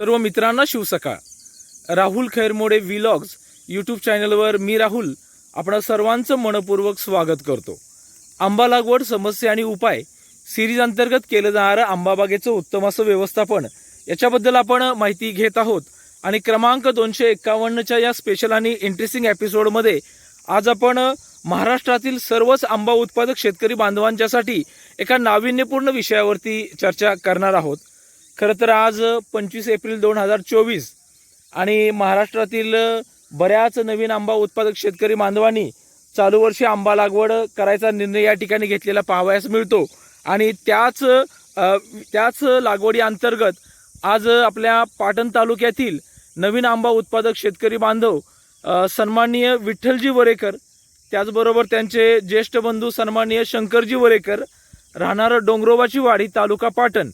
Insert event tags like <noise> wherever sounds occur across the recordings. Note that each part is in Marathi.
सर्व मित्रांना शिवसकाळ. राहुल खैरमोडे व्हिलॉग्स यूट्यूब चॅनलवर मी राहुल आपण सर्वांचं मनपूर्वक स्वागत करतो. आंबा लागवड समस्या आणि उपाय सिरीज अंतर्गत केलं जाणारं आंबाबागेचं उत्तम असं व्यवस्थापन याच्याबद्दल आपण माहिती घेत आहोत. आणि क्रमांक दोनशे एक्कावन्नच्या या स्पेशल आणि इंटरेस्टिंग एपिसोडमध्ये आज आपण महाराष्ट्रातील सर्वच आंबा उत्पादक शेतकरी बांधवांच्यासाठी एका नाविन्यपूर्ण विषयावरती चर्चा करणार आहोत. खरं तर आज पंचवीस एप्रिल दोन हजार चोवीस आणि महाराष्ट्रातील बऱ्याच नवीन आंबा उत्पादक शेतकरी बांधवांनी चालू वर्षी आंबा लागवड करायचा निर्णय या ठिकाणी घेतलेला पाहावयास मिळतो. आणि त्याच त्याच लागवडी अंतर्गत आज आपल्या पाटण तालुक्यातील नवीन आंबा उत्पादक शेतकरी बांधव सन्माननीय विठ्ठलजी वरेकर त्याचबरोबर त्यांचे ज्येष्ठ बंधू सन्माननीय शंकरजी वरेकर राहणारं डोंगरोबाची वाडी तालुका पाटण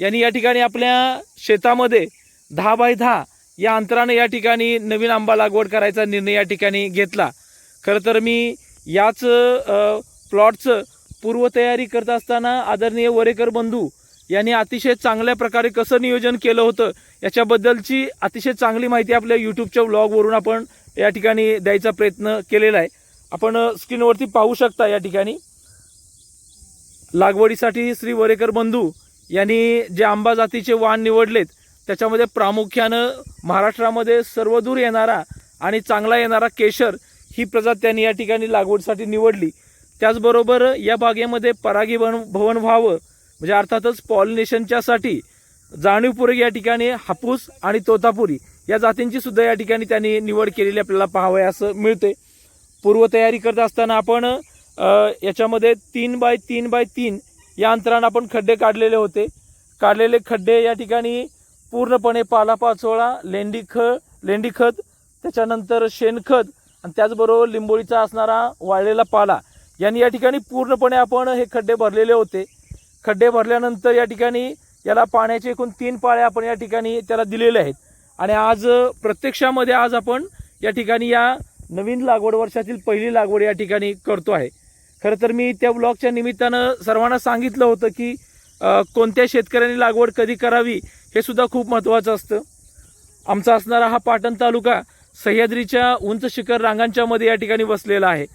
यांनी या ठिकाणी आपल्या शेतामध्ये दहा बाय दहा या अंतराने या ठिकाणी नवीन आंबा लागवड करायचा निर्णय या ठिकाणी घेतला. खरं तर मी याच प्लॉटचं पूर्वतयारी करत असताना आदरणीय वरेकर बंधू यांनी अतिशय चांगल्या प्रकारे कसं नियोजन केलं होतं याच्याबद्दलची अतिशय चांगली माहिती आपल्या यूट्यूबच्या व्लॉगवरून आपण या ठिकाणी द्यायचा प्रयत्न केलेला आहे. आपण स्क्रीनवरती पाहू शकता या ठिकाणी. लागवडीसाठी श्री वरेकर बंधू यांनी जे आंबा जातीचे वाण निवडलेत त्याच्यामध्ये प्रामुख्यानं महाराष्ट्रामध्ये सर्वदूर येणारा आणि चांगला येणारा केशर ही प्रजात त्यांनी या ठिकाणी लागवडीसाठी निवडली. त्याचबरोबर या बागेमध्ये परागी भवन भवन व्हावं म्हणजे अर्थातच पॉलिनेशनच्यासाठी जाणीवपूर्वक या ठिकाणी हापूस आणि तोतापुरी या जातींची सुद्धा या ठिकाणी त्यांनी निवड केलेली आपल्याला पाहावं असं मिळते पूर्वतयारी करत असताना आपण याच्यामध्ये तीन बाय तीन बाय तीन या अंतरानं आपण खड्डे काढलेले होते. काढलेले खड्डे या ठिकाणी पूर्णपणे पालापाचोळा लेंडी ख लेंडी खत त्याच्यानंतर शेणखत आणि त्याचबरोबर लिंबोळीचा असणारा वाळलेला पाला यांनी या ठिकाणी पूर्णपणे आपण हे खड्डे भरलेले होते. खड्डे भरल्यानंतर या ठिकाणी याला पाण्याचे एकूण तीन पाळे आपण या ठिकाणी त्याला दिलेले आहेत. आणि आज प्रत्यक्षामध्ये आज आपण या ठिकाणी या नवीन लागवड वर्षातील पहिली लागवड या ठिकाणी करतो आहे. खरं तर मी त्या ब्लॉगच्या निमित्तानं सर्वांना सांगितलं होतं की कोणत्या शेतकऱ्यांनी लागवड कधी करावी हे सुद्धा खूप महत्त्वाचं असतं. आमचा असणारा हा पाटण तालुका सह्याद्रीच्या उंच शिखर रांगांच्या मध्ये या ठिकाणी बसलेला आहे.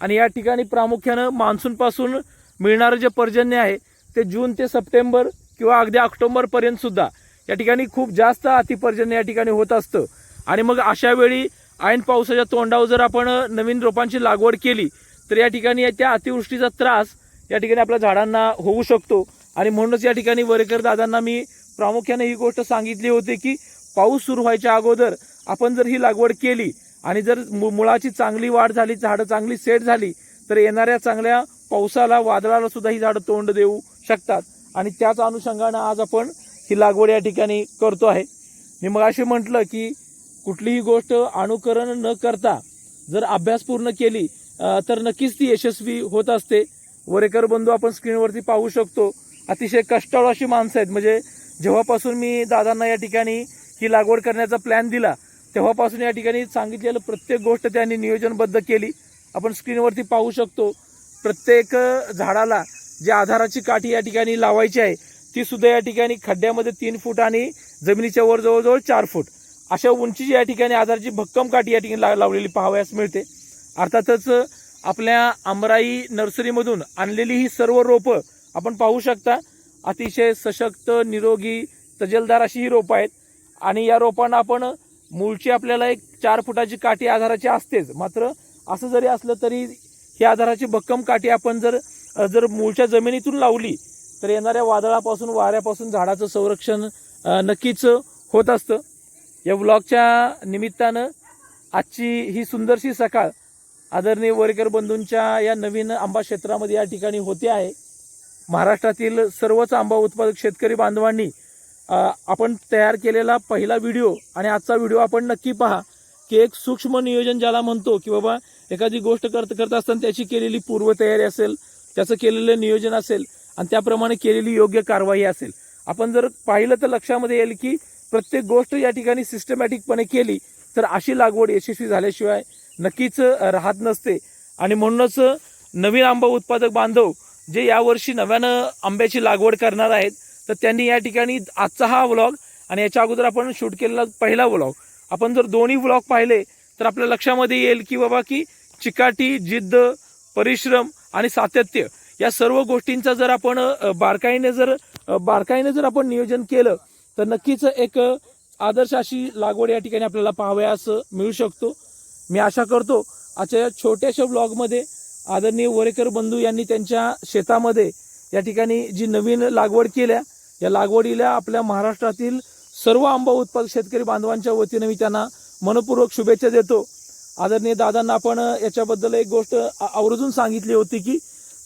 आणि या ठिकाणी प्रामुख्यानं मान्सूनपासून मिळणारं जे पर्जन्य आहे ते जून ते सप्टेंबर किंवा अगदी ऑक्टोबरपर्यंतसुद्धा या ठिकाणी खूप जास्त अतिपर्जन्य या ठिकाणी होत असतं. आणि मग अशा वेळी ऐन पावसाच्या तोंडावर जर आपण नवीन रोपांची लागवड केली तर या ठिकाणी त्या अतिवृष्टीचा त्रास या ठिकाणी आपल्या झाडांना होऊ शकतो. आणि म्हणूनच या ठिकाणी वरेकर दादांना मी प्रामुख्याने ही गोष्ट सांगितली होती की पाऊस सुरू व्हायच्या अगोदर आपण जर ही लागवड केली आणि जर मु- मुळाची चांगली वाढ झाली झाडं चांगली सेट झाली तर येणाऱ्या चांगल्या पावसाला वादळाला सुद्धा ही झाडं तोंड देऊ शकतात. आणि त्याच अनुषंगानं आज आपण ही लागवड या ठिकाणी करतो आहे. मी मग असे म्हटलं की कुठलीही गोष्ट अनुकरण न करता जर अभ्यास पूर्ण केली तर नक्कीच ती यशस्वी होत असते. वरेकर बंधू आपण स्क्रीनवरती पाहू शकतो. अतिशय कष्टाळू अशी माणसं आहेत. म्हणजे जेव्हापासून मी दादांना या ठिकाणी ही लागवड करण्याचा प्लॅन दिला तेव्हापासून या ठिकाणी सांगितलेलं प्रत्येक गोष्ट त्यांनी नियोजनबद्ध केली. आपण स्क्रीनवरती पाहू शकतो प्रत्येक झाडाला जी आधाराची काठी या ठिकाणी लावायची आहे ती सुद्धा या ठिकाणी खड्ड्यामध्ये तीन फूट आणि जमिनीच्या वर जवळजवळ चार फूट. अशा उंचीची या ठिकाणी आधाराची भक्कम काठी या ठिकाणी ला- लावलेली पाहावयास मिळते. अर्थातच आपल्या आमराई नर्सरीमधून आणलेली ही सर्व रोपं आपण पाहू शकता. अतिशय सशक्त निरोगी तजेलदार अशी ही रोपं आहेत. आणि या रोपांना आपण मूळची आपल्याला एक चार फुटाची काठी आधाराची असतेच. मात्र असं जरी असलं तरी ही आधाराची भक्कम काठी आपण जर जर मूळच्या जमिनीतून लावली तर येणाऱ्या वादळापासून वाऱ्यापासून झाडाचं संरक्षण नक्कीच होत असतं. या ब्लॉगच्या निमित्तानं आजची ही सुंदरशी सकाळ आदरणीय वरेकर बंधूंच्या या नवीन आंबा क्षेत्रामध्ये या ठिकाणी होते आहे. महाराष्ट्रातील सर्वच आंबा उत्पादक शेतकरी बांधवांनी आपण तयार केलेला पहिला व्हिडिओ आणि आजचा व्हिडिओ आपण नक्की पहा की एक सूक्ष्म नियोजन ज्याला म्हणतो की बाबा एखादी गोष्ट करत करत असताना त्याची केलेली पूर्वतयारी असेल त्याचं केलेलं नियोजन असेल आणि त्याप्रमाणे केलेली योग्य कारवाई असेल. आपण जर पाहिलं तर लक्षामध्ये येईल की प्रत्येक गोष्ट या ठिकाणी सिस्टमॅटिकपणे केली तर अशी लागवड यशस्वी झाल्याशिवाय नक्कीच राहत नसते. आणि म्हणूनच नवीन आंबा उत्पादक बांधव जे यावर्षी नव्यानं आंब्याची लागवड करणार आहेत तर त्यांनी या ठिकाणी आजचा हा व्लॉग आणि याच्या अगोदर आपण शूट केलेला पहिला व्लॉग. आपण जर दोन्ही व्लॉग पाहिले तर आपल्या लक्षामध्ये येईल की बाबा की चिकाटी जिद्द परिश्रम आणि सातत्य या सर्व गोष्टींचा जर आपण बारकाईने जर बारकाईने जर आपण नियोजन केलं तर नक्कीच एक आदर्श अशी लागवड या ठिकाणी आपल्याला पाहावयास मिळू शकतो. मी आशा करतो आजच्या या छोट्याशा ब्लॉगमध्ये आदरणीय वरेकर बंधू यांनी त्यांच्या शेतामध्ये या ठिकाणी जी नवीन लागवड केल्या या लागवडीला आपल्या महाराष्ट्रातील सर्व आंबा उत्पादक शेतकरी बांधवांच्या वतीने मी त्यांना मनपूर्वक शुभेच्छा देतो. आदरणीय दादांना आपण याच्याबद्दल एक गोष्ट आवर्जून सांगितली होती की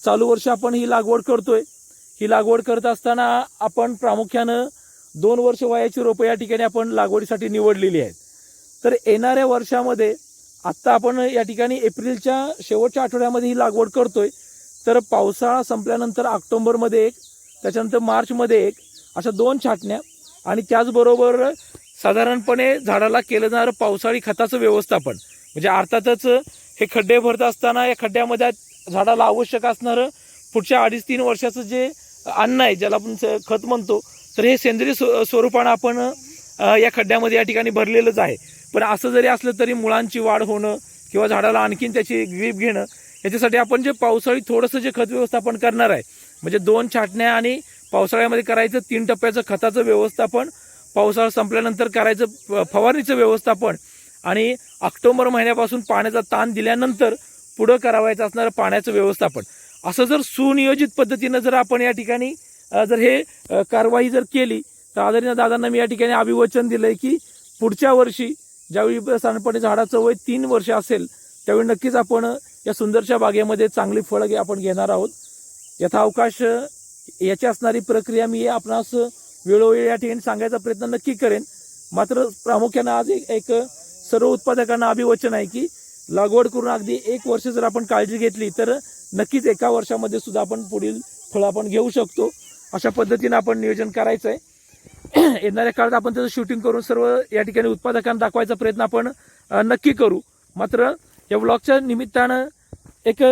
चालू वर्ष आपण ही लागवड करतोय. ही लागवड करत असताना आपण प्रामुख्यानं दोन वर्ष वयाची रोपं या ठिकाणी आपण लागवडीसाठी निवडलेली आहेत. तर येणाऱ्या वर्षामध्ये आत्ता आपण या ठिकाणी एप्रिलच्या शेवटच्या आठवड्यामध्ये ही लागवड करतोय. तर पावसाळा संपल्यानंतर ऑक्टोंबरमध्ये एक त्याच्यानंतर मार्चमध्ये एक अशा दोन छाटण्या. आणि त्याचबरोबर साधारणपणे झाडाला केलं जाणारं पावसाळी खताचं व्यवस्थापन. म्हणजे अर्थातच हे खड्डे भरत असताना या खड्ड्यामध्ये झाडाला आवश्यक असणारं पुढच्या अडीच तीन वर्षाचं जे अन्न आहे ज्याला आपण स- खत म्हणतो तर हे सेंद्रिय स्व- स्वरूपानं आपण या खड्ड्यामध्ये या ठिकाणी भरलेलंच आहे. पण असं जरी असलं तरी मुळांची वाढ होणं किंवा झाडाला आणखीन त्याची ग्रीप घेणं याच्यासाठी आपण जे पावसाळी थोडंसं जे खत व्यवस्थापन करणार आहे म्हणजे दोन छाटण्या आणि पावसाळ्यामध्ये करायचं तीन टप्प्याचं खताचं व्यवस्थापन पावसाळा संपल्यानंतर करायचं फवारणीचं व्यवस्थापन आणि ऑक्टोबर महिन्यापासून पाण्याचा ताण दिल्यानंतर पुढं करावायचं असणारं पाण्याचं व्यवस्थापन. असं जर सुनियोजित पद्धतीनं जर आपण या ठिकाणी जर हे कारवाई जर केली तर आदरणीय दादांना मी या ठिकाणी अभिवचन आहे की पुढच्या वर्षी ज्यावेळी साधारणपणे झाडाचं वय तीन वर्ष असेल त्यावेळी नक्कीच आपण या सुंदरशा बागेमध्ये चांगली फळं घे आपण घेणार आहोत. यथावकाश याची असणारी प्रक्रिया मी आपणास वेळोवेळी या ठिकाणी सांगायचा प्रयत्न नक्की करेन. मात्र प्रामुख्यानं आज एक एक सर्व उत्पादकांना अभिवचन आहे की लागवड करून अगदी एक वर्ष जर आपण काळजी घेतली तर नक्कीच एका वर्षामध्ये सुद्धा आपण पुढील फळं आपण घेऊ शकतो. अशा पद्धतीनं आपण नियोजन करायचं आहे <clears throat> येणाऱ्या काळात आपण त्याचं शूटिंग करून सर्व या ठिकाणी उत्पादकांना दाखवायचा प्रयत्न आपण नक्की करू. मात्र या ब्लॉगच्या निमित्तानं एक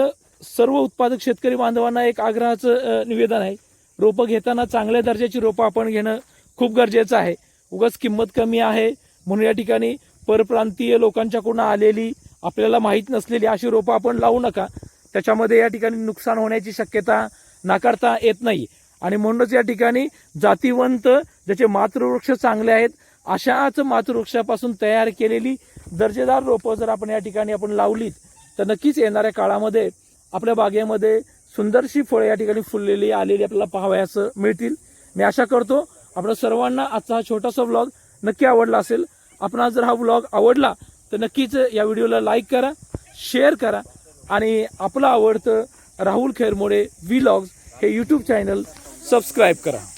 सर्व उत्पादक शेतकरी बांधवांना एक आग्रहाचं निवेदन आहे. रोपं घेताना चांगल्या दर्जाची रोपं आपण घेणं खूप गरजेचं आहे. उगाच किंमत कमी आहे. म्हणून या ठिकाणी परप्रांतीय लोकांच्याकडून आलेली आपल्याला माहीत नसलेली अशी रोपं आपण लावू नका. त्याच्यामध्ये या ठिकाणी नुकसान होण्याची शक्यता नाकारता येत नाही. आणि म्हणूनच या ठिकाणी जातीवंत ज्याचे मातृवृक्ष चांगले आहेत अशाच मातृवृक्षापासून तयार केलेली दर्जेदार रोपं जर आपण या ठिकाणी आपण लावलीत तर नक्कीच येणाऱ्या काळामध्ये आपल्या बागेमध्ये सुंदरशी फळं या ठिकाणी फुललेली आलेली आपल्याला पाहावयास मिळतील. मी आशा करतो आपल्या सर्वांना आजचा हा छोटासा व्लॉग नक्की आवडला असेल. आपण जर हा व्लॉग आवडला तर नक्कीच या व्हिडिओला लाईक करा शेअर करा आणि आपलं आवडतं राहुल खैरमोडे व्लॉग्स हे यूट्यूब चॅनल सबस्क्राईब करा.